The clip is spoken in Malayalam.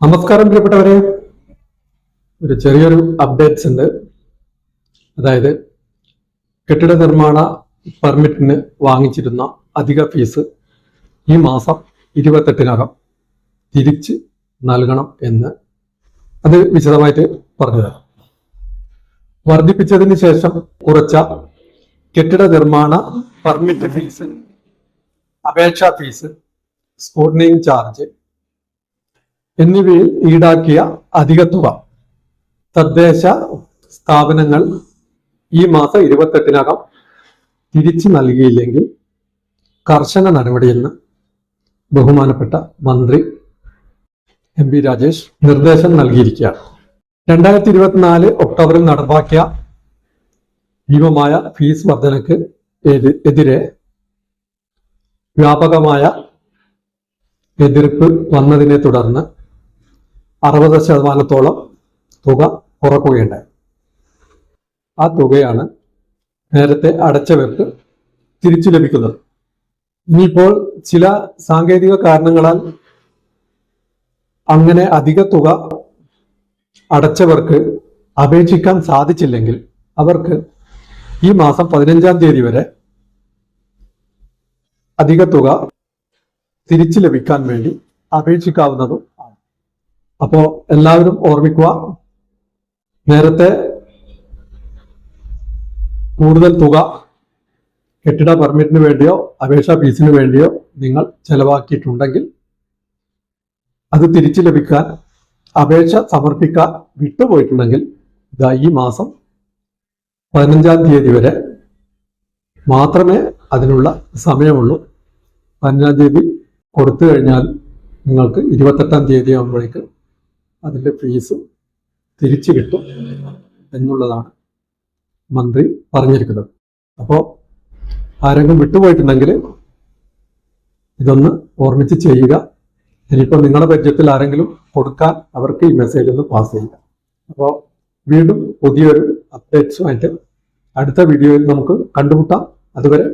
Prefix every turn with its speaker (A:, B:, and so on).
A: നമസ്കാരം പ്രിയപ്പെട്ടവരെ. ഒരു ചെറിയൊരു അപ്ഡേറ്റ്സ് ഉണ്ട്. അതായത് കെട്ടിട നിർമ്മാണ പെർമിറ്റിന് വാങ്ങിച്ചിരുന്ന അധിക ഫീസ് ഈ മാസം ഇരുപത്തെട്ടിനകം തിരിച്ച് നൽകണം എന്ന് അത് വിശദമായിട്ട് പറഞ്ഞുതരാം. വർദ്ധിപ്പിച്ചതിന് ശേഷം കുറച്ച കെട്ടിട നിർമ്മാണ പെർമിറ്റ് ഫീസ് അപേക്ഷാ ഫീസ് സ്കൂട്ടനിങ് ചാർജ് എന്നിവയിൽ ഈടാക്കിയ അധിക തുക. തദ്ദേശ സ്ഥാപനങ്ങൾ ഈ മാസം ഇരുപത്തെട്ടിനകം തിരിച്ചു നൽകിയില്ലെങ്കിൽ കർശന നടപടിയെന്ന് ബഹുമാനപ്പെട്ട മന്ത്രി എം രാജേഷ് നിർദ്ദേശം നൽകിയിരിക്കുകയാണ്. രണ്ടായിരത്തി ഇരുപത്തിനാല് ഒക്ടോബറിൽ നടപ്പാക്കിയ ഭീമമായ ഫീസ് വർധനക്ക് എതിരെ വ്യാപകമായ എതിർപ്പ് വന്നതിനെ തുടർന്ന് അറുപത് ശതമാനത്തോളം തുക കുറക്കുകയുണ്ടായി. ആ തുകയാണ് നേരത്തെ അടച്ചവർക്ക് തിരിച്ചു ലഭിക്കുന്നത്. ഇനിയിപ്പോൾ ചില സാങ്കേതിക കാരണങ്ങളാൽ അങ്ങനെ അധിക തുക അടച്ചവർക്ക് അപേക്ഷിക്കാൻ സാധിച്ചില്ലെങ്കിൽ അവർക്ക് ഈ മാസം പതിനഞ്ചാം തീയതി വരെ അധിക തുക തിരിച്ചു ലഭിക്കാൻ വേണ്ടി അപേക്ഷിക്കാവുന്നതും അപ്പോ എല്ലാവരും ഓർമ്മിക്കുക നേരത്തെ കൂടുതൽ തുക കെട്ടിട പെർമിറ്റിന് വേണ്ടിയോ അപേക്ഷാ ഫീസിന് വേണ്ടിയോ നിങ്ങൾ ചെലവാക്കിയിട്ടുണ്ടെങ്കിൽ അത് തിരിച്ചു ലഭിക്കാൻ അപേക്ഷ സമർപ്പിക്കാൻ വിട്ടുപോയിട്ടുണ്ടെങ്കിൽ ഇതാ ഈ മാസം പതിനഞ്ചാം തീയതി വരെ മാത്രമേ അതിനുള്ള സമയമുള്ളൂ. പതിനഞ്ചാം തീയതി കൊടുത്തു കഴിഞ്ഞാൽ നിങ്ങൾക്ക് ഇരുപത്തെട്ടാം തീയതി ആകുമ്പോഴേക്ക് അതിന്റെ ഫീസ് തിരിച്ചു കിട്ടും എന്നുള്ളതാണ് മന്ത്രി പറഞ്ഞിരിക്കുന്നത്. അപ്പോൾ ആരെങ്കിലും വിട്ടുപോയിട്ടുണ്ടെങ്കിൽ ഇതൊന്ന് ഓർമ്മിച്ച് ചെയ്യുക. ഇനിയിപ്പോൾ നിങ്ങളുടെ പരിചയത്തിൽ ആരെങ്കിലും കൊടുക്കാൻ അവർക്ക് ഈ മെസ്സേജ് ഒന്ന് പാസ് ചെയ്യുക. അപ്പോൾ വീണ്ടും പുതിയൊരു അപ്ഡേറ്റ്സുമായിട്ട് അടുത്ത വീഡിയോയിൽ നമുക്ക് കണ്ടുമുട്ടാം. അതുവരെ